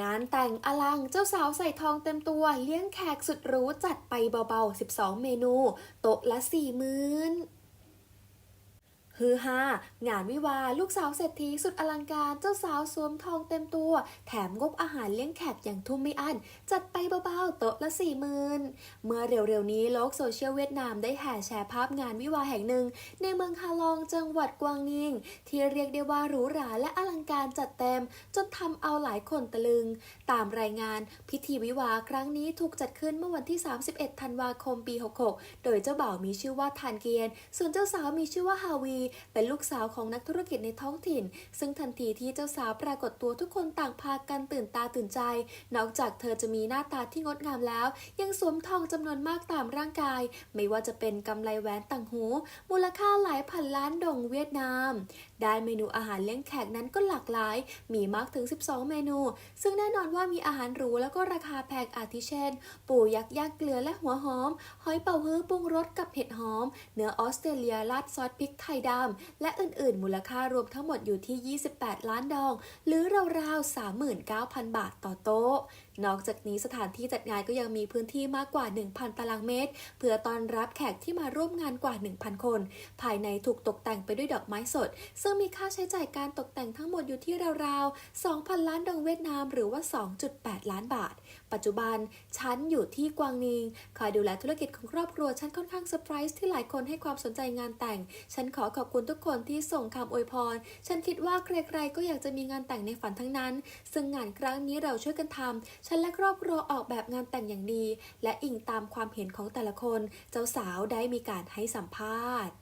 งานแต่งอลังเจ้าสาวใส่ทองเต็มตัว เลี้ยงแขกสุดหรูจัดไปเบาๆ 12 เมนู โต๊ะละ4มื้น ฮือฮางานวิวาลูกสาวเศรษฐีสุดอลังการเจ้าสาวสวมทองเต็มตัว แถมงบอาหารเลี้ยงแขกอย่างทุ่มไม่อั้น จัดไปเบาๆโต๊ะละสี่หมื่นเมื่อเร็วๆนี้โลกโซเชียลเวียดนามได้แห่แชร์ภาพงานวิวาแห่งหนึ่ง ในเมืองฮาลองจังหวัดกวางนิงที่เรียกได้ว่าหรูหราและอลังการจัดเต็ม จนทำเอาหลายคนตะลึง ตามรายงาน พิธีวิวาครั้งนี้ถูกจัดขึ้นเมื่อวันที่ 31 ธันวาคมปี 66 โดยเจ้าบ่าวมีชื่อว่าทานเกียน ส่วนเจ้าสาวมีชื่อว่าฮาวีเป็นลูกสาวของนักธุรกิจในท้องถิ่น ซึ่งทันทีที่เจ้าสาวปรากฏตัวทุกคนต่างพากันตื่นตาตื่นใจ นอกจากเธอจะมีหน้าตาที่งดงามแล้ว ยังสวมทองจำนวนมากตามร่างกาย ไม่ว่าจะเป็นกำไลแหวนต่างหู มูลค่าหลายพันล้านดงเวียดนามด้านเมนูอาหารเลี้ยงแขกนั้นก็หลากหลาย มีมากถึง 12 เมนู ซึ่งแน่นอนว่ามีอาหารหรูแล้วก็ราคาแพงอาทิเช่น ปูยักษ์ย่างเกลือและหัวหอม หอยเป่าฮื้อปรุงรสกับเห็ดหอม เนื้อออสเตรเลียราดซอสพริกไทยดำและอื่นๆ มูลค่ารวมทั้งหมดอยู่ที่ 28 ล้านดอง หรือราวๆ 39,000 บาทต่อโต๊ะ นอกจากนี้สถานที่จัดงานก็ยังมีพื้นที่มากกว่า 1,000 ตารางเมตร เพื่อต้อนรับแขกที่มาร่วมงานกว่า 1,000 คน ภายในถูกตกแต่งไปด้วยดอกไม้สด ซึ่งมีค่าใช้จ่ายการตกแต่งทั้งหมดอยู่ที่ราวๆ 2,000 ล้านดองเวียดนาม หรือว่า 2.8 ล้านบาท ปัจจุบันฉันอยู่ที่กวางนิงคอยดูแลธุรกิจของครอบครัวฉันค่อนข้างเซอร์ไพรส์ที่หลายคนให้ความสนใจงานแต่ง ฉันขอขออบคุณทุกคนที่ส่งคำอวยพร ฉันคิดว่าใครๆ ก็อยากจะมีงานแต่งในฝันทั้งนั้น ซึ่งงานครั้งนี้เราช่วยกันทำ ฉันและครอบครัวออกแบบงานแต่งอย่างดี และอิงตามความเห็นของแต่ละคน เจ้าสาวได้มีการให้สัมภาษณ์